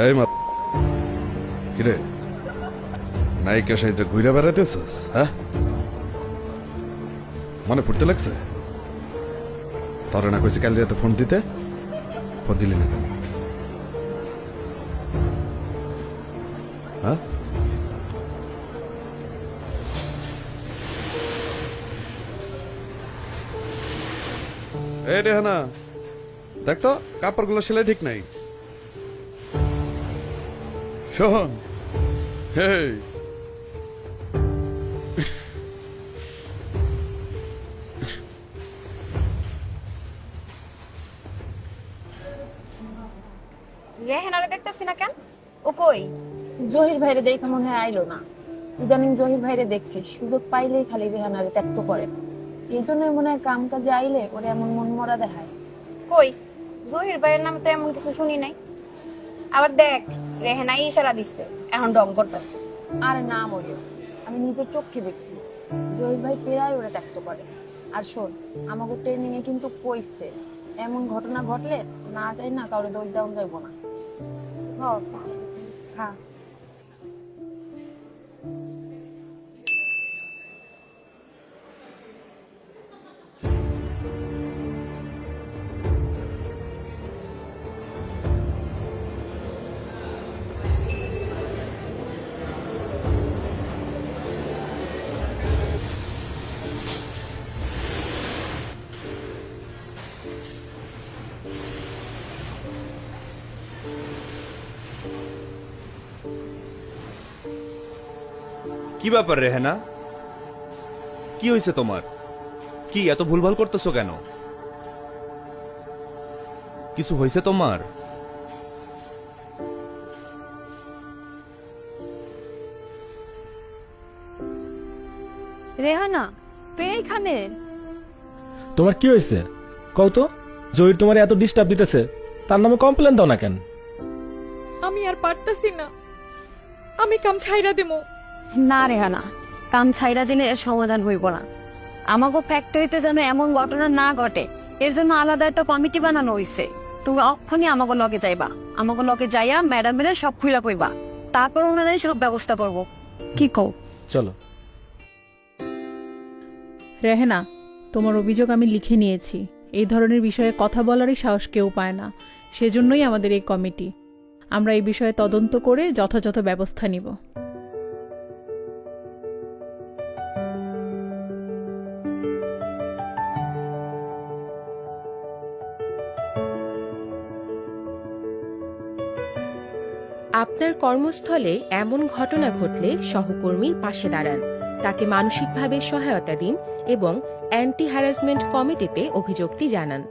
এই মা কিরে? নায়িকা সাইজে ঘুরে বেড়াইতেছস হ্যাঁ? মনে ফুটতে লাগছে? তোর না কইছে কাল রাতে ফোন দিতে? ফোন দিলি না কেন? হ্যাঁ? এই রেহানা, দেখ তো, কাপড়গুলো সেলাই ঠিক নাই। শোন হেই রেহেনারে দেখতেছি না কেন? ও কই? জহির ভাইরে দেখে মনে হয় আইলো না। ইদানিং জহির ভাইরে দেখছি সুযোগ পাইলেই খালি রেহানারে ত্যাক্ত করে। এই জন্যই মনে হয় কাম কাজে আইলে ওরে এমন মন মরা দেখায়। কই? জহির ভাইয়ের নামে তো এমন কিছু শুনি নাই। আবার দেখ, রেহেনাই ইশারা দিচ্ছে এখন ডং করতেছে। আর না মরিও আমি নিজের চোখে দেখছি। জহির ভাই প্রায় ওরে ত্যাক্ত করে আর শোন আমাকে ট্রেনিংয়ে কিন্তু কইছে, এমন ঘটনা ঘটলে না যাই না কাউরে দৌড় ডাউন যাইব না। হ্যাঁ কি ব্যাপার রেহেনা? কি হয়েছে তোমার? কি এত ভুলভাল করতেছো কেন? কিছু হয়েছে তোমার? রেহানা তুই এইখানে তোমার কি হয়েছে? কও তো জহির তোমার এত ডিস্টার্ব দিতেছে তার নামে কমপ্লেন দাও না কেন? আমি আর পারতাছি না। আমি কাম ছাইরা দেবো না রে রেহানা কাম ছাইরা দিলে এর সমাধান হইব না। আমাকে ফ্যাক্টরিতে যেন এমন ঘটনা না ঘটে এর জন্য আলাদা একটা কমিটি বানানো হইছে। তুমি অক্ষণই আমাকে লগে যাইবা আমাকে লগে যাইয়া ম্যাডামের সব খুইলা কইবা তারপর ওনারাই সব ব্যবস্থা করব। কি কও? চলো। রেহেনা তোমার অভিযোগ আমি লিখে নিয়েছি। এই ধরনের বিষয়ে কথা বলারই সাহস কেউ পায় না। সেজন্যই আমাদের এই কমিটি আমরা এই বিষয়ে তদন্ত করে যথাযথ ব্যবস্থা নিব। আপনার কর্মস্থলে এমন ঘটনা ঘটলে সহকর্মীর পাশে দাঁড়ান। তাকে মানসিকভাবে সহায়তা দিন এবং অ্যান্টি হ্যারাসমেন্ট কমিটিতে অভিযোগটি জানান।